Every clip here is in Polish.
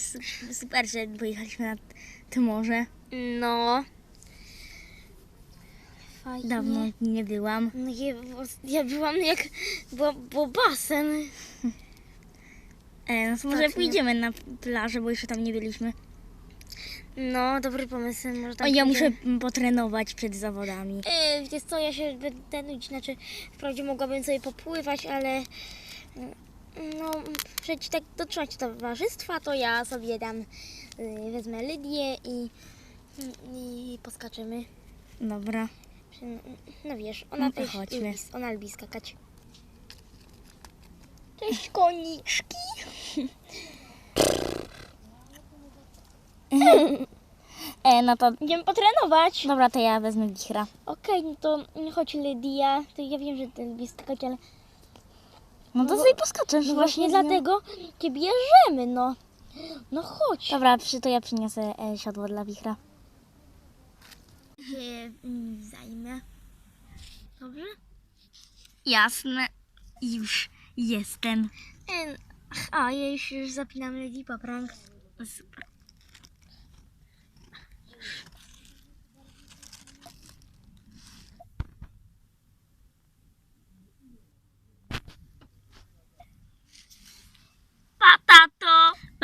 su- super, że pojechaliśmy na to morze. No. Fajnie. Dawno nie byłam. No ja, ja byłam jak... Było, było basen. E, no to może Tak, nie. pójdziemy na plażę, bo jeszcze tam nie byliśmy. No, dobry pomysł. Może O, tam ja muszę potrenować przed zawodami. Yy, wiesz co, ja się będę nudzić, znaczy wprawdzie mogłabym sobie popływać, ale no, przecież tak dotrzymać towarzystwa, to ja sobie dam, yy, wezmę Lydię i, i poskaczymy. Dobra. No wiesz, ona No też chodźmy. ona lubi skakać. Cześć koniczki! E, no to... Idziemy potrenować. Dobra, to ja wezmę wichra. Okej, no to chodź Lydia. To ja wiem, że ty lubisz skakać, ale No to sobie poskaczesz. no właśnie z nią. dlatego cię bierzemy, no. No chodź. Dobra, przy to ja przyniosę e, siodło dla wichra. Się zajmę. Dobrze? Jasne. Już jestem. En- A, ja już, już zapinam Lady Paprank. Super.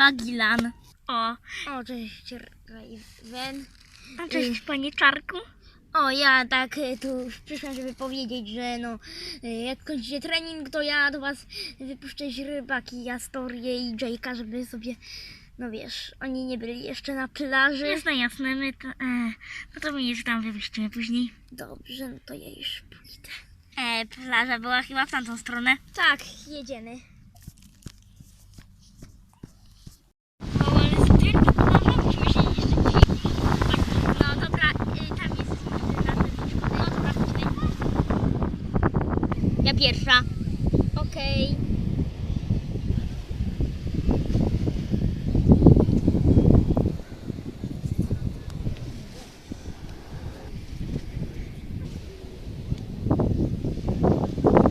Bagilan. O, O, cześć, Raven. a cześć panie Czarku. O, ja tak e, tu przyszłam, żeby powiedzieć, że no, e, jak kończycie trening, to ja do was wypuszczę rybaki, Astorię i Jake'a, żeby sobie, no wiesz, oni nie byli jeszcze na plaży. Jasne, jasne, my to, e, no to my już tam wypuścimy później. Dobrze, no to ja już pójdę. E, plaża była chyba w tamtą stronę. Tak, jedziemy. O, ale styrka plaża, musimy się jeszcze dzisiaj No dobra, y, tam jest No dobra, chodźmy. Ja pierwsza. Okej.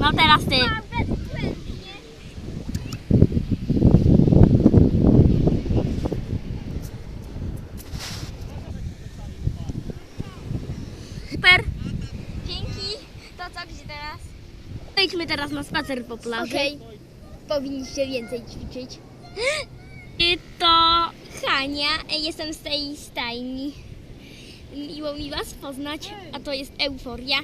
No teraz ty. Super. Dzięki. To co, gdzie teraz? Wejdźmy teraz na spacer po plaży. Okej. Powinniście więcej ćwiczyć. I to... Hania, jestem z tej stajni. Miło mi Was poznać, a to jest Euforia. E,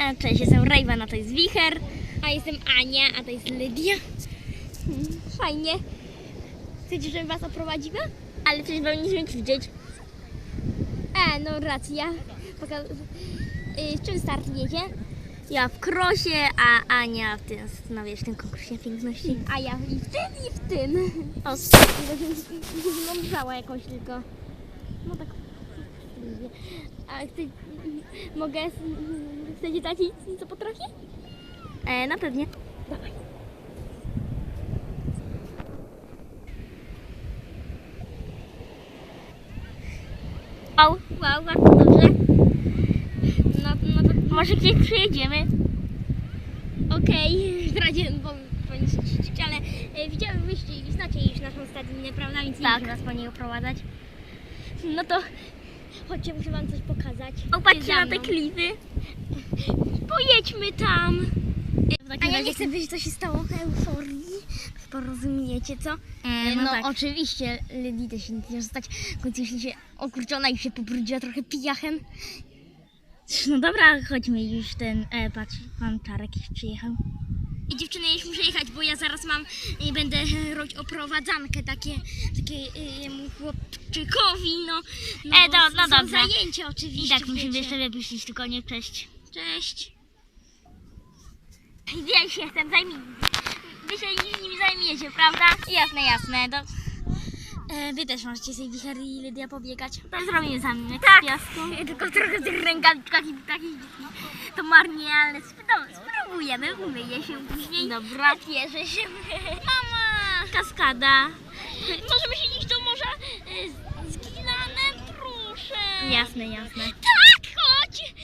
e, cześć, jestem Raven, a to jest Wicher. A jestem Ania, a to jest Lydia. Fajnie. Chcecie, żebym Was oprowadziła? Ale przecież powinniśmy ćwiczyć. E, no racja. Poka- y, czym startujecie? Ja w krosie, a Ania w tym, no wiesz, w tym konkursie piękności. A ja i w tym, i w tym. O, Mądrzała jakąś tylko. No tak. A chcę, mogę, chcecie dać jej co potrafię? e, no pewnie. Dawaj. Wow, wow, bardzo dobrze. No, no to Może gdzieś przyjedziemy. okej, w razie bo ćwiczyć, ale e, widziałyście i znacie już naszą stadninę, prawda? Więc nie Tak. muszę was po niej oprowadzać. No to chodźcie, muszę wam coś pokazać. Opatrzcie na te klify. Pojedźmy tam! A ja nie chcę wiedzieć, co się stało w euforii. Porozumiecie, co? E, no no, tak. oczywiście, Lady też się nie chce zostać. W końcu się okurczona i się pobrudziła trochę pijachem. No dobra, chodźmy już ten, e, patrz, pan Czarek już przyjechał. I dziewczyny, ja już muszę jechać, bo ja zaraz mam i będę robić oprowadzankę takie, takie y, chłopczykowi, no. no E, bo do- no są zajęcia oczywiście. I tak musimy wiecie. jeszcze wypuścić, tylko nie cześć. Cześć. Ja się jestem, zajmij. Wy się nimi zajmiecie, prawda? Jasne, jasne. Do... E, wy też możecie sobie Wicher i Lydia pobiegać. To zrobimy zaminek tak. z piasku. Tylko trochę w tych rękawiczkach i takich To marnie, ale spróbujemy, umyję się później. Dobra. Bierze się. Mama! Kaskada. Możemy się iść do morza e, z Gilanem, proszę. Jasne, jasne. Tak, chodź.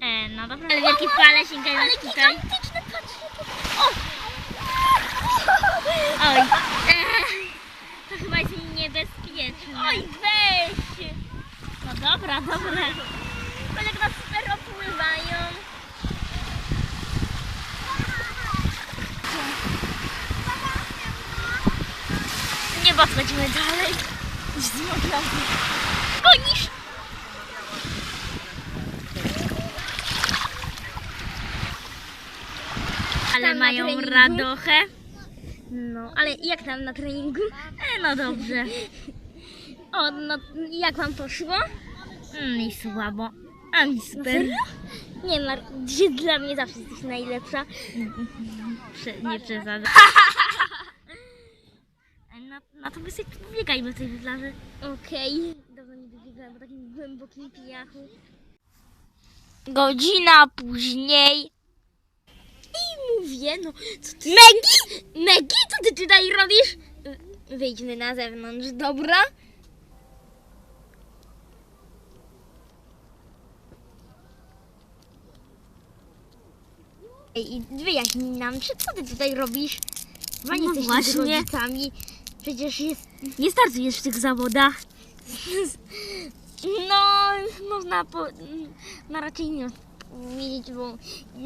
E, no dobra. Ale wielkie fale sięgają aż tutaj. gigantyczne, patrz. O! Oj. E, to chyba jest bezpieczne. Oj, weź! No dobra, dobra. Nas super opływają. Nie podchodzimy dalej. Już zmokłam. Gonisz! Ale mają radochę. No, ale jak tam na treningu? No dobrze. O, no jak wam poszło? Mm, i słabo. A mi super. Nie, Mar, dzisiaj dla mnie zawsze jesteś najlepsza. Prze, nie przesadzę. No, no to sobie biegajmy w tej plaży. Okej. Dawno nie wybiegałam po takim głębokim pijachu. Godzina później. I mówię, no co ty... Megi! Megi, co ty tutaj robisz? Wyjdźmy na zewnątrz, dobra? Ej, i wyjaśnij nam, czy co ty tutaj robisz? Chyba nie No jesteś właśnie. z rodzicami. Przecież jest Nie startujesz w tych zawodach. No, można po, no raczej nie powiedzieć, bo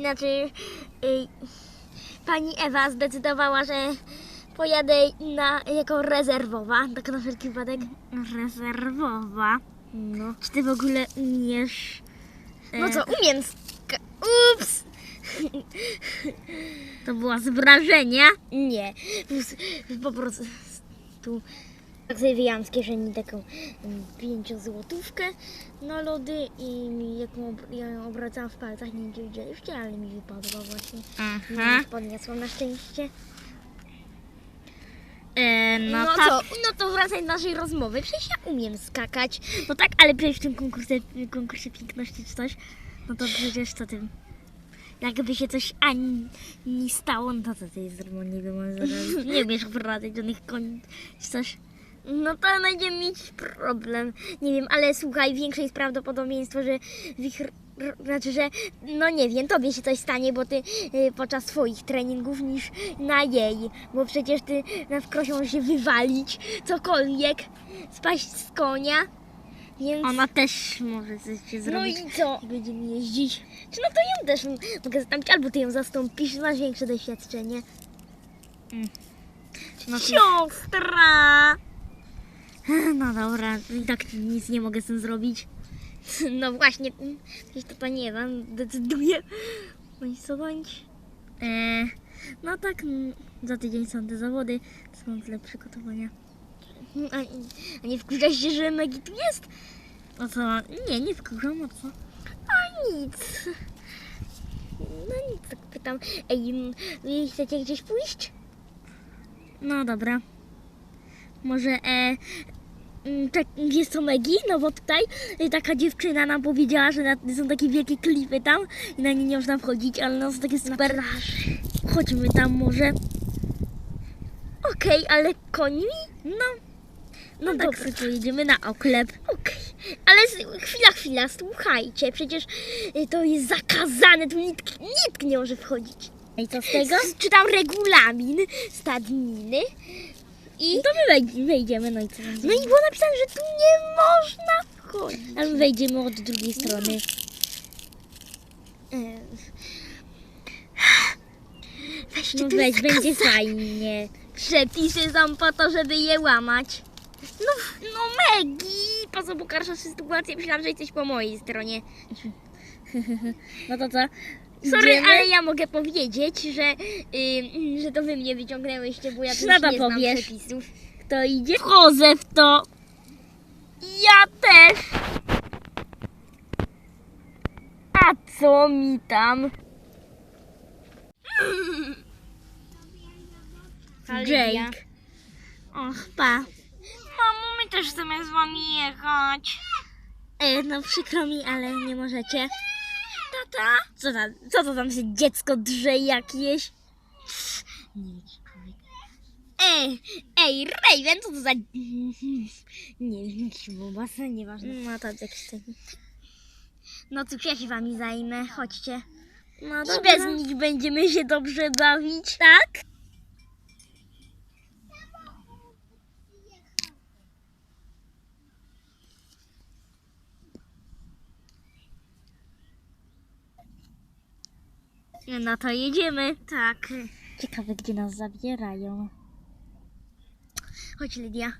znaczy y, pani Ewa zdecydowała, że pojadę na, jako rezerwowa, tak na wszelki wypadek. Rezerwowa. No. Czy ty w ogóle umiesz... e, No co, umiem Ups! To było z wrażenia. Nie, po prostu tu tak sobie wyjęłam z kieszeni taką pięciozłotówkę na lody i jak ja ją obracałam w palcach, nie widzieliście, ale mi wypadła właśnie. Aha. Podniosłam na szczęście. E, no, No, tak. to, no to wracaj do naszej rozmowy. Przecież ja umiem skakać. No tak, ale przecież w tym konkursie, konkursie piękności czy coś, no to przecież co tym... Jakby się coś ani nie stało, no to co ty jest nie wiem, nie umiesz oprowadzać żadnych koni czy coś. No to będziemy mieć problem. Nie wiem, ale słuchaj, większe jest prawdopodobieństwo, że w ich, r- znaczy, że no nie wiem, tobie się coś stanie, bo ty y, podczas swoich treningów niż na jej. Bo przecież ty na wkrosie możesz się wywalić, cokolwiek, spaść z konia. Więc Ona też może coś się no zrobić. i co? i będziemy jeździć. Czy no to ją też m- mogę zastąpić, albo ty ją zastąpisz, masz większe doświadczenie. No to- Siostra! No dobra, i tak nic nie mogę z tym zrobić. No właśnie, przecież to pani Ewa decyduje. Bądź co bądź. E, no tak, za tydzień są te zawody, to mam tyle przygotowania. A, a nie wkurzasz się, że Maggie tu jest? O co? Nie, nie wkurzam, o co? A nic. No nic, tak pytam. Ej, wy chcecie gdzieś pójść? No dobra. Może e, jest to Maggie, no bo tutaj e, taka dziewczyna nam powiedziała, że na, są takie wielkie klify tam i na nie nie można wchodzić, ale no są takie super. Chodźmy tam może. Okej, ale końmi? No, No no tak sobie pojedziemy na oklep. Okej, ale s- chwila, chwila, słuchajcie, przecież y, to jest zakazane, tu nikt, nikt nie może wchodzić. I co z tego? Czytam regulamin stadniny i... No to my wej- wejdziemy, no i co? No i było napisane, że tu nie można wchodzić. Ale my wejdziemy od drugiej strony. Weźcie, No weź, będzie fajnie. Przepisy są po to, żeby je łamać. No, no Megi, po co pogarszasz sytuację? Myślałam, że jesteś po mojej stronie. No to co? Sorry, Idziemy? ale ja mogę powiedzieć, że, y, że to wy mnie wyciągnęłyście, bo ja tu No to nie znam powiesz. przepisów. Kto idzie? Wchodzę w to. Ja też! A co mi tam? Jake. Och, pa. Mamo, my też chcemy z wami jechać. E, no przykro mi, ale nie możecie. Tata? Co, tam, co to tam się dziecko drze jakieś? Ej, ej, Raven, co to za... Nie wiem, bobasa, nieważne. No to jakiś taki. No cóż, ja się wami zajmę, chodźcie. No I bez nich będziemy się dobrze bawić, tak? No to jedziemy. Tak. Ciekawe, gdzie nas zabierają. Chodź, Lydia.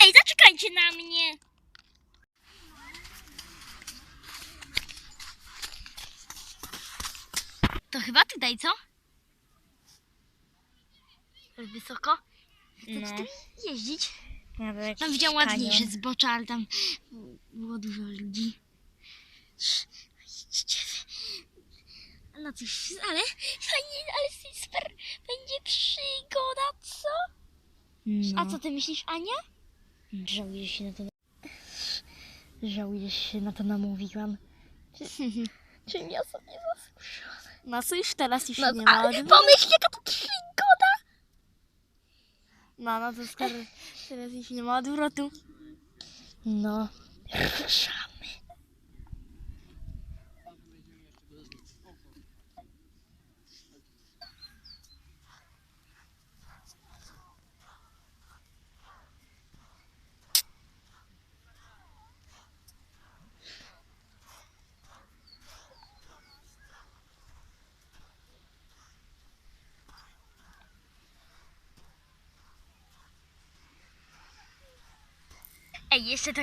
Ej, zaczekajcie na mnie! To chyba tutaj, co? Wysoko? Chcecie No. tym jeździć? Nawet Tam widziałam ładniejsze zbocze, ale tam było dużo ludzi. Idźcie. No coś, ale fajnie, ale super będzie przygoda, co? No. A co ty myślisz, Ania? Żałuję, że się na to... Żałuję, że się na to namówiłam. Czym ja sobie zasłużyłam? No co już teraz już No, nie ma. Pomyśl, jaka to przygoda! No, no to skoro teraz już nie ma odwrotu. No. Ej, jeszcze to,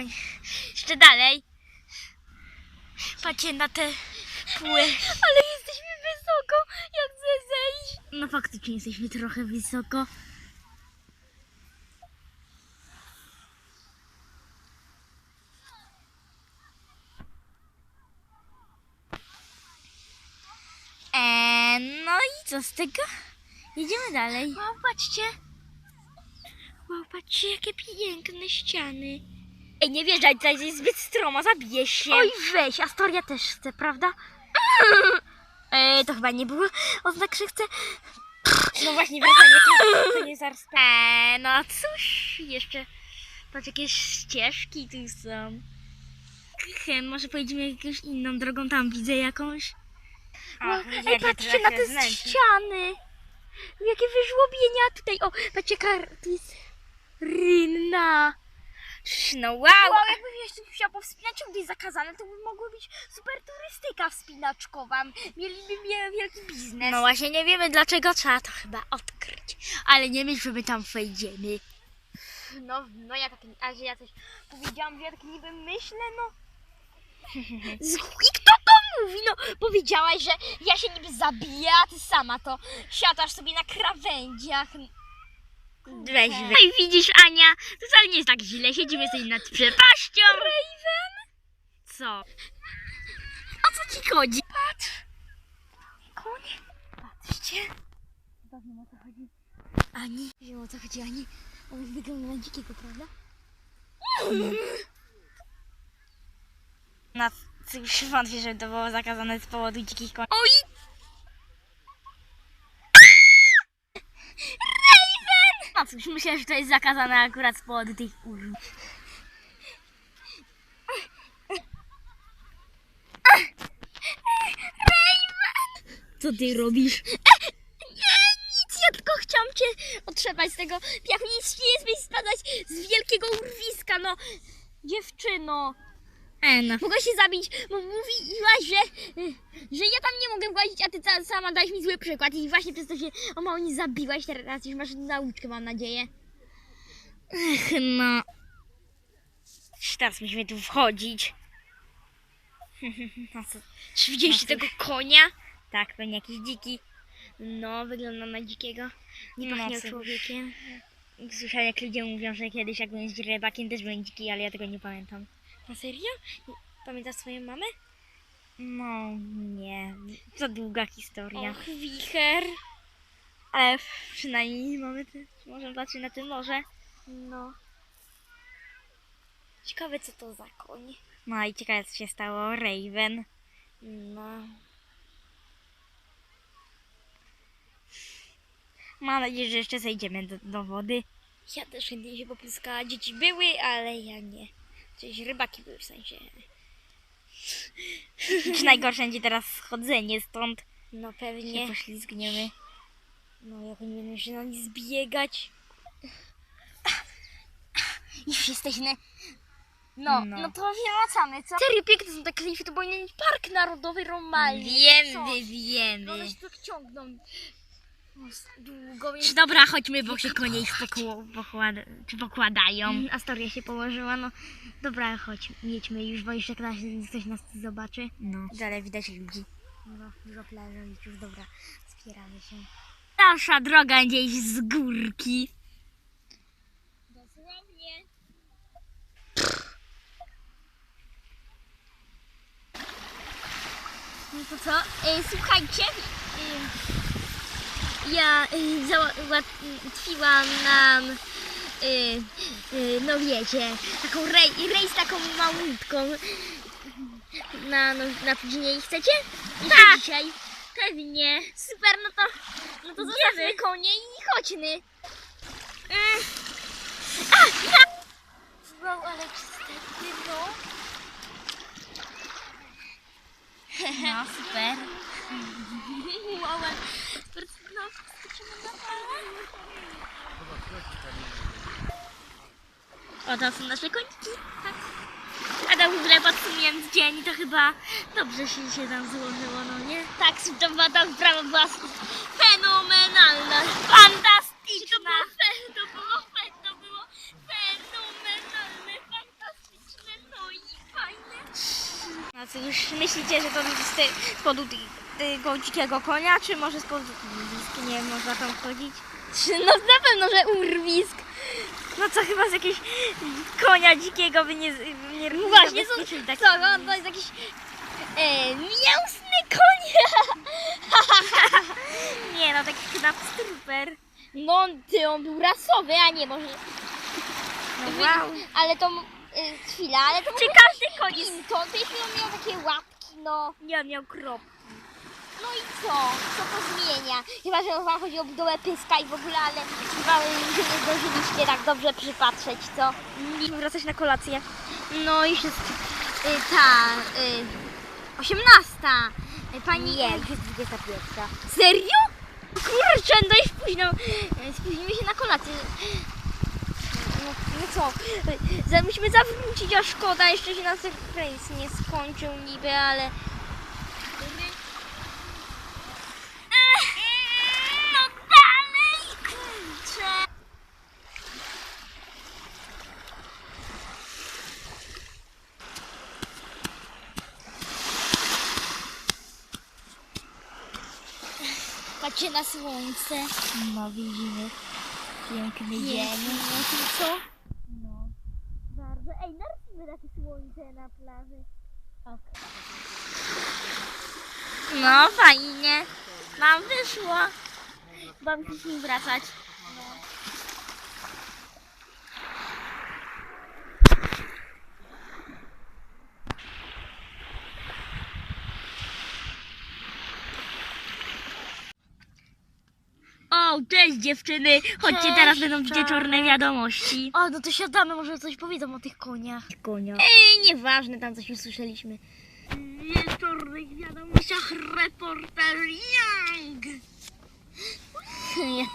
jeszcze dalej. Patrzcie na te pły. Ale jesteśmy wysoko, jak chcę zejść. No faktycznie jesteśmy trochę wysoko. Eee, no i co z tego? Jedziemy dalej. Wow, patrzcie. Wow, patrzcie, jakie piękne ściany. Ej, nie wjeżdżaj, tutaj jest zbyt stroma, zabijesz się. Oj, weź, Astoria też chce, prawda? Ej, to chyba nie było oznak, że chce. No właśnie, wracanie, to, to nie zaraz. Eee, no cóż, jeszcze. Patrz, jakieś ścieżki tu są. Chem, może pojedziemy jakąś inną drogą, tam widzę jakąś. Ach, Ej, jakie patrzcie na te ściany. Jakie wyżłobienia tutaj. O, patrzcie, jaka tu jest rynna. No wow! Wow, jeszcze chciała powspinać, gdy jest zakazane, to by mogła być super turystyka wspinaczkowa. Mieliby mie- wielki biznes. No właśnie, nie wiemy dlaczego, trzeba to chyba odkryć. Ale nie myśl, że my tam wejdziemy. No, no ja tak, a że ja coś powiedziałam, że ja tak niby myślę, no. I kto to mówi? No, powiedziałaś, że ja się niby zabiję, a ty sama to siadasz sobie na krawędziach. Weź, weź. No i widzisz, Ania, to wcale nie jest tak źle. Siedzimy sobie nad przepaścią. Raven? Co? O co ci chodzi? Patrz. Koń. Patrzcie. Wiem o co chodzi. Ani. Wiem o co chodzi, Ani. On wygląda na dzikiego, prawda? No cóż, wątpię, że to było zakazane z powodu dzikich koni. Oj! Raven! No cóż, myślę, że to jest zakazane akurat z powodu tych! Co ty robisz? Nie, nic, ja tylko chciałam cię otrzepać z tego jak nic nie jest mi spadać z wielkiego urwiska, no. Dziewczyno. No. Mogłaś się zabić, bo mówiłaś, że, że ja tam nie mogę włazić, a ty sama dałeś mi zły przykład i właśnie przez to się o mało nie zabiłaś, teraz już masz nauczkę, mam nadzieję. Ech, no. Teraz musimy tu wchodzić. No co? Czy widzieliście tego konia? Tak, pewnie jakiś dziki. No, wygląda na dzikiego. Nie No, pachnie człowiekiem. Słyszałem, jak ludzie mówią, że kiedyś jak byłem z rybakiem też byłem dziki, ale ja tego nie pamiętam. Na serio? Pamiętasz swoją mamę? No, nie. To długa historia. Och, wicher. Ale przynajmniej mamy te, możemy patrzeć na tym morze. No. Ciekawe, co to za koń. No i ciekawe, co się stało. Raven. No. Mam nadzieję, że jeszcze zejdziemy do, do wody. Ja też chętnie się popluskała. Dzieci były, ale ja nie. Coś rybaki były w sensie. Czy najgorsze będzie teraz schodzenie stąd. No Się pewnie. poślizgniemy. No, jak oni będą się na nie zbiegać. Już jesteśmy. No, No. no, to wracamy, co? Serio piękne są te klify, to powinien być park narodowy normalnie. Wiemy, wiemy. No one się tak ciągną. Długo. Czy dobra, chodźmy, bo się konie już pokło- pokłada, czy pokładają. Mm, Astoria się położyła, no. Dobra, chodź, jedźmy już, bo jeszcze ktoś, ktoś nas zobaczy. No. Dalej widać ludzi. No, dużo już, dobra, spieramy się. Dalsza droga gdzieś z górki. Dosłownie. No to co? E, słuchajcie, e, ja e, załatwiłam nam, e, e, no wiecie, taką rej, rejs taką małutką na, no, na dzień chcecie? Tak. Dzisiaj. Pewnie. Super, no to, no to zostawmy konie i chodźmy. Mm. A! Wow, ale czyste no. No, super. Wow, ale no, skoczymy na falę. O, to są nasze końki. Tak. A tak w ogóle podsumując dzień, to chyba dobrze się, się tam złożyło, no nie? Tak, to była ta sprawa była fenomenalna. Fantastyczna! To było, to było, to było fenomenalne, fantastyczne, no i fajne. No cóż, myślicie, że to te- z powodu tego dzikiego konia, czy może z powodu? Nie można tam wchodzić? No na pewno, że urwisk. No co, chyba z jakiegoś konia dzikiego by nie... by nie No właśnie, co, tak. co, no, to jest jakiś e, mięsny koń. Nie, no taki chyba struper. No, ty, on był rasowy, a nie może... No wow. Ale to, e, chwila, ale to Czy każdy koń jest... Pinto, ty on miał takie łapki, no. Nie, on miał krop. No i co? Co to zmienia? Chyba, że wam chodzi o budowę pyska i w ogóle, ale chyba że nie zdążyliście tak dobrze przypatrzeć, co? I wracać na kolację. No już jest y, ta, y, 18. Y, Pani... Nie, już jest 21. Serio? Kurczę, no i późno. Y, Spóźnimy się na kolację. No, no co? y, Musimy zawrócić, a szkoda, jeszcze się nas rejs nie skończył niby, ale... No dalej, kurczę. Patrzcie na słońce. No widzimy. Piękny Piękny, dzień. co? No. Bardzo. Ej, narysujmy takie słońce na plaży. No fajnie. Nam wyszło. Chyba musimy wracać. O, cześć dziewczyny! Chodźcie, Cześć, teraz będą cześć. wieczorne wiadomości. O, no to siadamy, może coś powiedzą o tych koniach. Konia. Ej, nieważne, tam coś usłyszeliśmy. wieczornych wiadomościach reporter Young. Ja,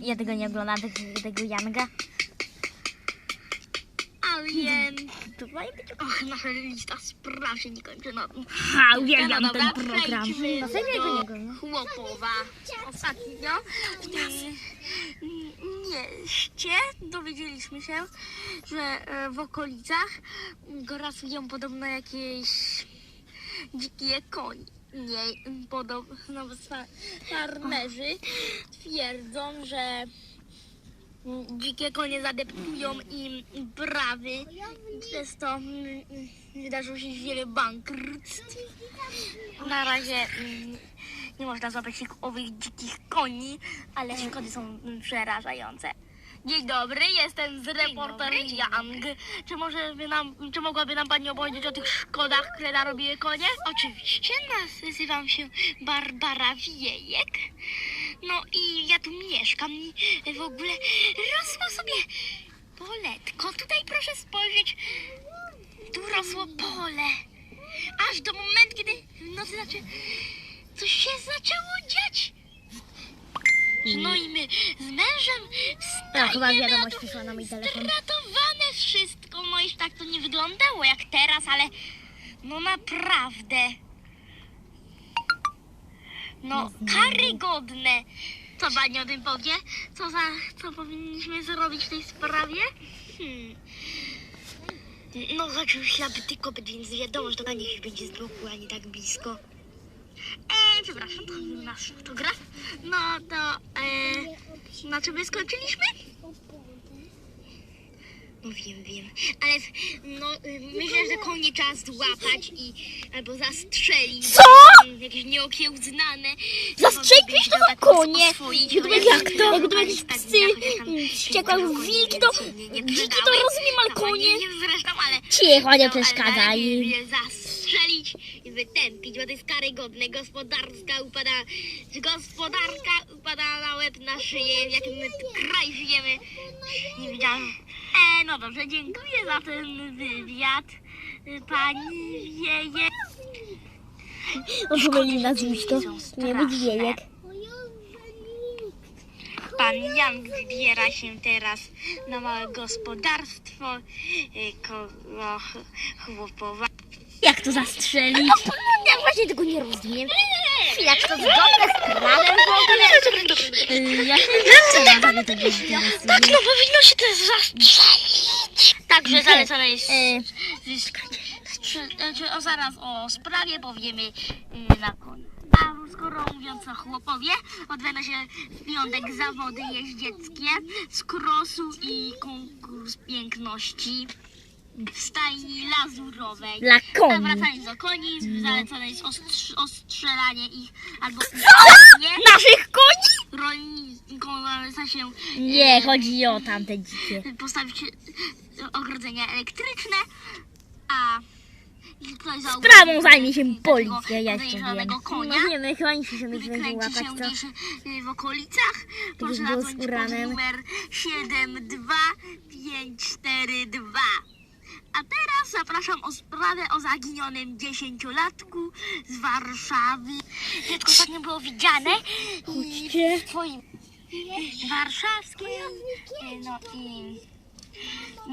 ja tego nie oglądam, tego, tego Yanga. Więc... Ma być Och, nasza lista spraw się nie kończy. No. Ha, uwielbiam No ten program. No, do. Chłopowa. Ostatnio w tym mieście dowiedzieliśmy się, że e, w okolicach grasują podobno jakieś dzikie konie. Nie, podobno fa- farmerzy twierdzą, że dzikie konie zadeptują im brawy przez to mm, mm, wydarzyło się wiele bankructw. Na razie mm, nie można złapać tych owych dzikich koni, ale szkody są przerażające. Dzień dobry, jestem z reporter Young. Czy, może by nam, czy mogłaby nam Pani opowiedzieć o tych szkodach, które narobiły konie? Oczywiście, nazywam się Barbara Wiejek. No i ja tu mieszkam i w ogóle rosło sobie poletko. Tutaj proszę spojrzeć, tu rosło pole. Aż do momentu, kiedy w nocy znaczy, coś się zaczęło dziać. no i my z mężem chyba stajemy wiadomość przyszła na mój telefon. Zdratowane wszystko, no i tak to nie wyglądało jak teraz, ale no naprawdę. No, karygodne. Co pani o tym powie? Co za, co powinniśmy zrobić w tej sprawie? Hmm. No, oczywiście, aby tylko być, więc wiadomo, że to dla nich będzie z boku, a nie tak blisko. E, przepraszam, to nasz fotograf. No to, e, na czym my skończyliśmy? No wiem, wiem, ale no, y, myślę, że konie trzeba złapać i albo zastrzelić. Co? Jakieś nieokiełznane. Zastrzelić to tak konie? oswoić, Jak no, jak to, to jak to jakieś psy, mm, wściekłe wilki, konie to wilki to rozumiem, ale konie... Cicho, nie no, przeszkadzaj zastrzelić i wytępić, bo to jest karygodne. Gospodarska upada, gospodarka upada na łeb na szyję, w jakim my kraj żyjemy. Nie wiedziałam. No dobrze, dziękuję za ten wywiad. Pani wieje. On pomylił nazwisko. Nie być wiejek. Pan Jan wybiera się teraz na małe gospodarstwo y, koło ch- chłopowa. Jak to zastrzelić? No, ja właśnie tego nie rozumiem. Jak to zgodne z prawem w ogóle? Y, Ja się nie wiem, tego interesuje. Tak, no powinno się to zastrzelić. Także zalecane jest... E, Czy, czy, o, zaraz o sprawie powiemy y, na koniec. A skoro mówiąc o chłopowie, odbędą się w piątek zawody jeździeckie z krosu i konkurs piękności w stajni lazurowej. Dla koni. wracając do koni, zalecane jest ostrz- ostrzelanie ich albo nie. Naszych koni? Rolnikom zaleca się Nie, e, chodzi o tamte dzikie. postawić e, ogrodzenia elektryczne, a Sprawą zajmie się policja, ja jeszcze wiem. konia, No wiemy, chyba nic się będzie łapać, się co? e, w okolicach, proszę zadzwonić pod numer 72542. A teraz zapraszam o sprawę o zaginionym dziesięciolatku z Warszawy. Dziecko ostatnio było widziane i w swoim warszawskim. No i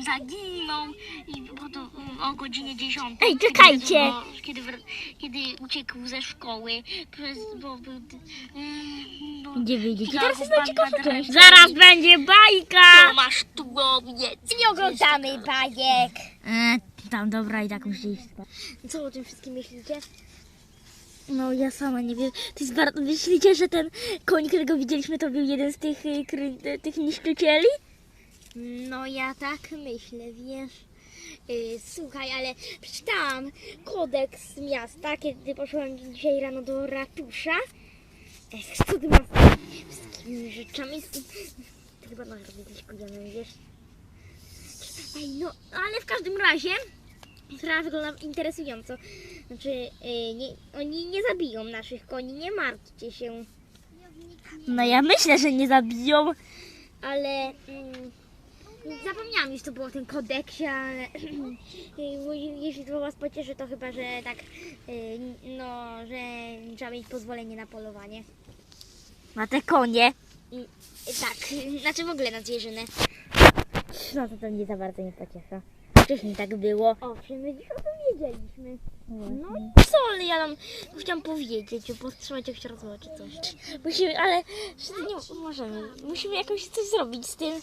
zaginął i bo to um, o godzinie 10. Ej, czekajcie. Kiedy, wr- kiedy uciekł ze szkoły, przez, bo był... mm, bo- Gdzie wyjdziecie? Teraz jest najciekawsza na część. Zaraz będzie bajka! To masz tułowiec. Nie oglądamy bajek. E, tam dobra i tak iść spać. Co o tym wszystkim myślicie? No ja sama nie wiem. To jest bardzo... Myślicie, że ten koń, którego widzieliśmy, to był jeden z tych, y, tych niszczycieli? No ja tak myślę, wiesz. Yy, słuchaj, ale przeczytałam kodeks miasta, kiedy poszłam dzisiaj rano do ratusza. Masz z wszystkimi rzeczami? Ty chyba masz robić kupione, wiesz? Ej, no, ale w każdym razie sprawa wygląda interesująco. Znaczy, yy, nie, oni nie zabiją naszych koni, nie martwcie się. No ja myślę, że nie zabiją. ale mm, zapomniałam już to było w tym kodeksie, ale jeśli to was pocieszy, to chyba, że tak, y, no, że trzeba mieć pozwolenie na polowanie. Na te konie. Tak, znaczy w ogóle na zwierzynę. No to to mnie za bardzo nie pociecha. Wcześniej tak było. Owszem, my dziś o tym wiedzieliśmy. No No. i co, ale ja nam chciałam powiedzieć, powstrzymać jakąś rozmowę czy coś. Musimy, ale nie możemy. Musimy jakoś coś zrobić z tym.